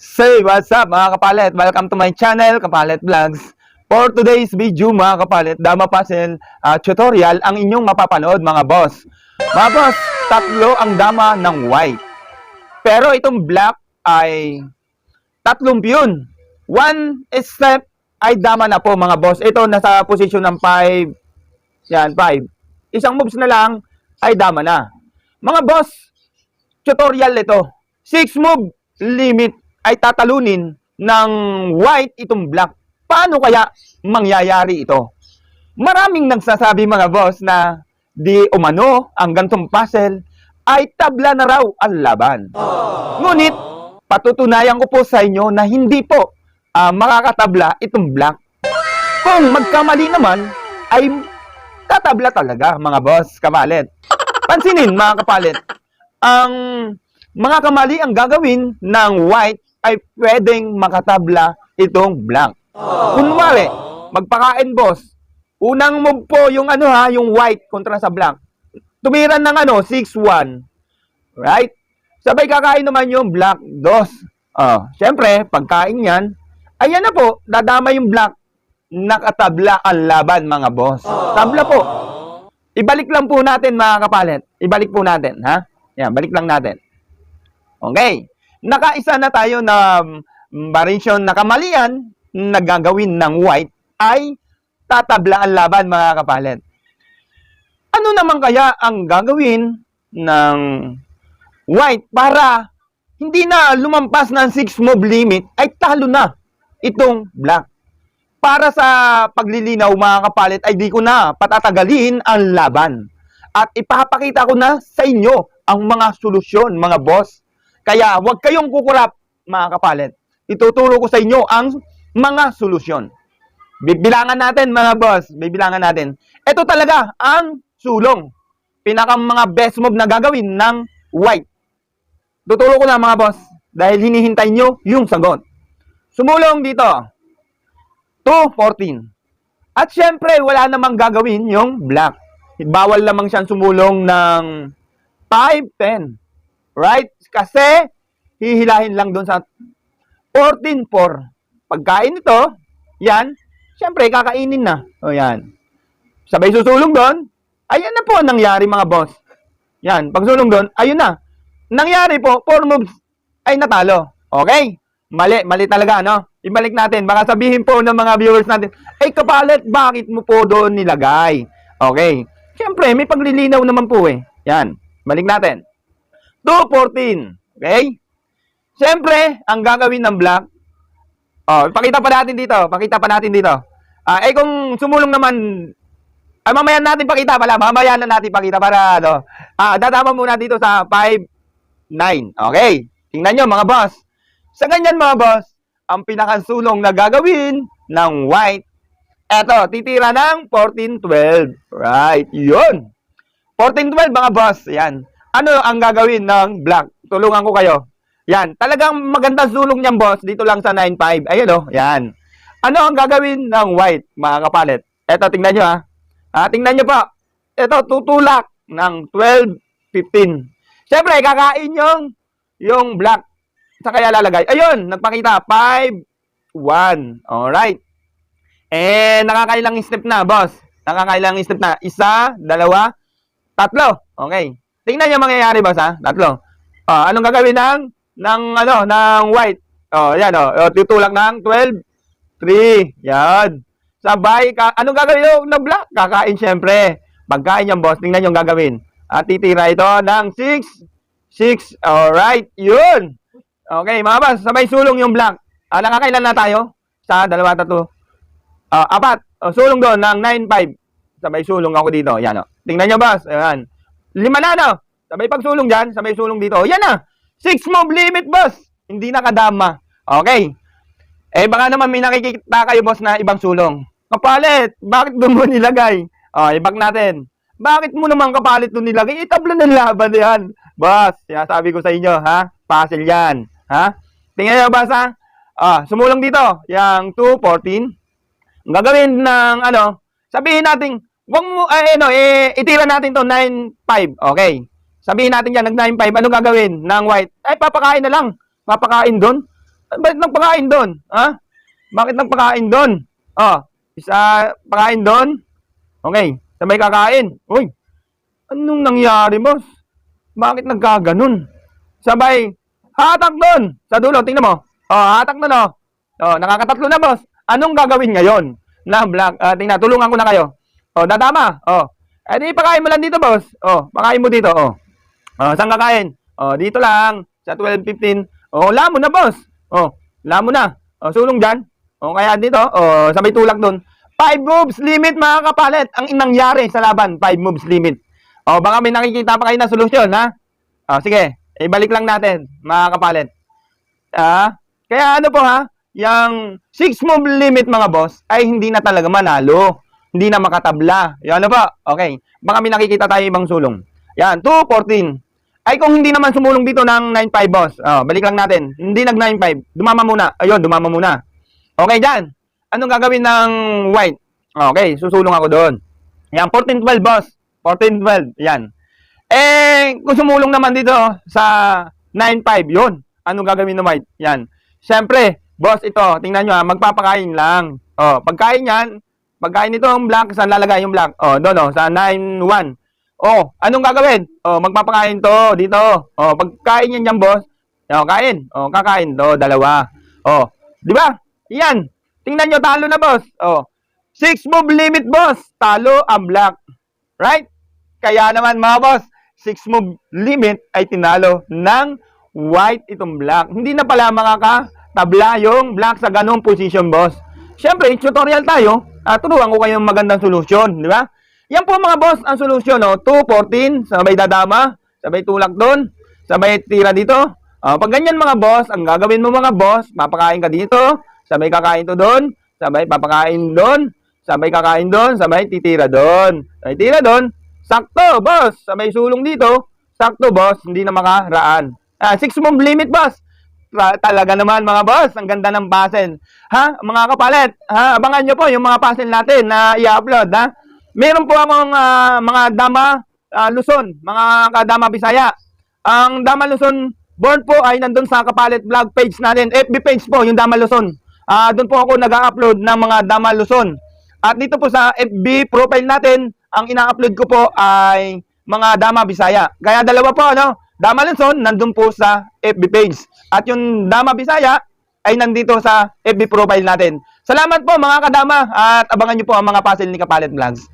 Say, what's up mga kapalit? Welcome to my channel, Kapalit Vlogs. For today's video mga kapalit, Dama Puzzle ah, tutorial ang inyong mapapanood mga boss. Mga boss, tatlo ang dama ng white. Pero itong black ay tatlong yun. One step ay dama na po mga boss. Ito nasa position ng 5. Yan, 5. Isang moves na lang ay dama na. Mga boss, tutorial ito. 6 move limit ay tatalunin ng white itong black. Paano kaya mangyayari ito? Maraming nagsasabi mga boss na di umano ang gantong puzzle ay tabla na raw ang laban. Ngunit, patutunayan ko po sa inyo na hindi po ah, makakatabla itong black. Kung magkamali naman, ay tatabla talaga mga boss, kapalit. Pansinin mga kapalit, ang mga kamali ang gagawin ng white ay pwedeng makatabla itong black. Kunwari, magpakain boss, unang move po yung ano ha, yung white kontra sa black. Tumiran ng ano, 6-1. Right? Sabay kakain naman yung black, dos. Oh, syempre, pagkain yan, ayan na po, dadama yung black. Nakatabla ang laban mga boss. Tabla po. Ibalik lang po natin mga kapalit. Ibalik po natin, ha? Yan, balik lang natin. Okay. Nakaisa na tayo na mm, variation na kamalian na ng white ay tatabla ang laban mga kapalit. Ano naman kaya ang gagawin ng white para hindi na lumampas ng 6 move limit ay talo na itong black. Para sa paglilinaw mga kapalit ay di ko na patatagalin ang laban. At ipapakita ko na sa inyo ang mga solusyon mga boss. Kaya huwag kayong kukurap mga kapalit. Ituturo ko sa inyo ang mga solusyon. Bibilangan natin mga boss, bibilangan natin. Ito talaga ang sulong. Pinakang mga best move na gagawin ng white. Tuturo ko na mga boss dahil hinihintay nyo yung sagot. Sumulong dito. 2.14. At syempre, wala namang gagawin yung black. Bawal lamang siyang sumulong ng 5.10. Right? Kasi, hihilahin lang doon sa 14.4. Pagkain ito, yan, syempre, kakainin na. O yan. Sabay susulong doon, ayan na po ang nangyari mga boss. Yan, pagsulong doon, ayun na. Nangyari po, 4 moves ay natalo. Okay? Mali, mali talaga, no? Ibalik natin. Baka sabihin po ng mga viewers natin, ay kapalit, bakit mo po doon nilagay? Okay. Siyempre, may paglilinaw naman po eh. Yan. Balik natin. 214. Okay? Siyempre, ang gagawin ng black, oh, pakita pa natin dito. Pakita pa natin dito. Ah, eh kung sumulong naman, ay mamaya natin pakita pala. Mamaya na natin pakita para, ano. Ah, dadama muna dito sa 5, 9. Okay? Tingnan nyo mga boss. Sa ganyan mga boss, ang pinakasulong na gagawin ng white, eto, titira ng 14-12. Right, yun. 14-12 mga boss, yan. Ano ang gagawin ng black? Tulungan ko kayo. Yan, talagang magandang sulong niyan boss, dito lang sa 9-5. Ayun oh, yan. Ano ang gagawin ng white, mga kapalit? Eto, tingnan nyo ha. Ah, tingnan nyo po. Eto, tutulak ng 12-15. Siyempre, kakain yung, yung black. Sa kaya lalagay. Ayun, nagpakita. 5, 1. Alright. Eh, nakakailang step na, boss. Nakakailang step na. Isa, dalawa, tatlo. Okay. Tingnan niyo mangyayari, boss, ha? Tatlo. Oh, anong gagawin ng, ng, ano, ng white? Oh, yan, oh. oh tutulak ng 12, 3. Yan. Sabay, ka, anong gagawin ng black? Kakain, syempre. Pagkain yung boss, tingnan yung gagawin. At titira ito ng 6, 6. Alright, yun. Okay, mga boss, sabay sulong yung black. Ah, nakakailan na tayo? Sa dalawa, tatlo. Ah, apat. Oh, sulong doon ng 9-5. Sabay sulong ako dito. Yan, oh. Tingnan nyo, boss. Ayan. Lima na, no? Sabay pagsulong dyan, sabay sulong dito. Yan na. Six move limit, boss. Hindi nakadama. Okay. Eh, baka naman may nakikita kayo, boss, na ibang sulong. Kapalit, bakit doon mo nilagay? Oh, ibag natin. Bakit mo naman kapalit doon nilagay? Itabla ng laban yan. Boss, sinasabi ko sa inyo, ha? Puzzle yan. Ha? Tingnan nyo, boss, ha? Ah, sumulong dito. Yang 214. Ang gagawin ng, ano, sabihin natin, wag mo, ay, ano, eh, itira natin to 9.5. Okay. Sabihin natin yan, nag 9.5. Anong gagawin ng white? Ay, papakain na lang. Papakain doon. Bakit nagpakain doon? Ha? Bakit nagpakain doon? Oh, isa pakain doon. Okay, sabay kakain. Uy, anong nangyari, boss? Bakit nagkaganon? Sabay, hatak doon. Sa dulo, tingnan mo. Oh, hatak na no. Oh, nakakatatlo na, boss. Anong gagawin ngayon? Na black, ah, tingnan, tulungan ko na kayo. Oh, dadama. Oh. Eh di pakain mo lang dito, boss. Oh, pakain mo dito, oh. Oh, saan kakain? Oh, dito lang sa 12:15. Oh, lamo na, boss. Oh, lamo na. Oh, sulong diyan. Oh, kaya dito, oh, sa may tulak doon. 5 moves limit mga kapalit. Ang nangyari sa laban, 5 moves limit. Oh, baka may nakikita pa kayo na solusyon, ha? Oh, sige. Ibalik lang natin, mga kapalit. Ah, kaya ano po ha? Yung 6 move limit mga boss ay hindi na talaga manalo. Hindi na makatabla. Yan ano po? Okay. Baka may nakikita tayo ibang sulong. Yan, 214. Ay kung hindi naman sumulong dito ng 95 boss. Oh, balik lang natin. Hindi nag 95. Dumama muna. Ayun, dumama muna. Okay, dyan. Anong gagawin ng white? Okay, susulong ako doon. Yan, 1412 boss. 1412. Yan. Eh, kung sumulong naman dito sa 95, yun. Anong gagawin ng white? Yan. Siyempre, boss, ito, tingnan nyo ha, magpapakain lang. Oh, pagkain yan, pagkain nito ang black, saan lalagay yung black? Oh, doon, oh, sa 91. Oh, anong gagawin? Oh, magpapakain to dito. Oh, pagkain yan dyan, boss. Oh, kain. Oh, kakain to, dalawa. Oh, di ba? Yan. Tingnan nyo, talo na, boss. Oh, six move limit, boss. Talo ang black. Right? Kaya naman, mga boss, six move limit ay tinalo ng white itong black. Hindi na pala makakatabla yung black sa ganong position, boss. Siyempre, tutorial tayo. Uh, turuan ko kayo ng magandang solusyon, di ba? Yan po mga boss, ang solusyon, no? 2, 14, sabay dadama, sabay tulak doon, sabay tira dito. Ah, pag ganyan mga boss, ang gagawin mo mga boss, papakain ka dito, sabay kakain to doon, sabay papakain doon, sabay kakain doon, sabay titira doon. Sabay tira doon, sakto boss, sabay sulong dito, sakto boss, hindi na makaraan. Ah, 6 move limit boss. Talaga naman mga boss, ang ganda ng puzzle. Ha, mga kapalit, ha, abangan nyo po yung mga puzzle natin na i-upload, ha. Meron po akong ah, mga dama ah, Luzon, mga kadama Bisaya. Ang Dama Luzon born po ay nandun sa Kapalit vlog page natin. FB page po, yung Dama Luzon. Ah, doon po ako nag-upload ng mga Dama Luzon. At dito po sa FB profile natin, ang ina-upload ko po ay mga Dama Bisaya. Kaya dalawa po, ano? Dama Luzon, nandun po sa FB page. At yung Dama Bisaya, ay nandito sa FB profile natin. Salamat po mga kadama at abangan nyo po ang mga puzzle ni Kapalit Vlogs.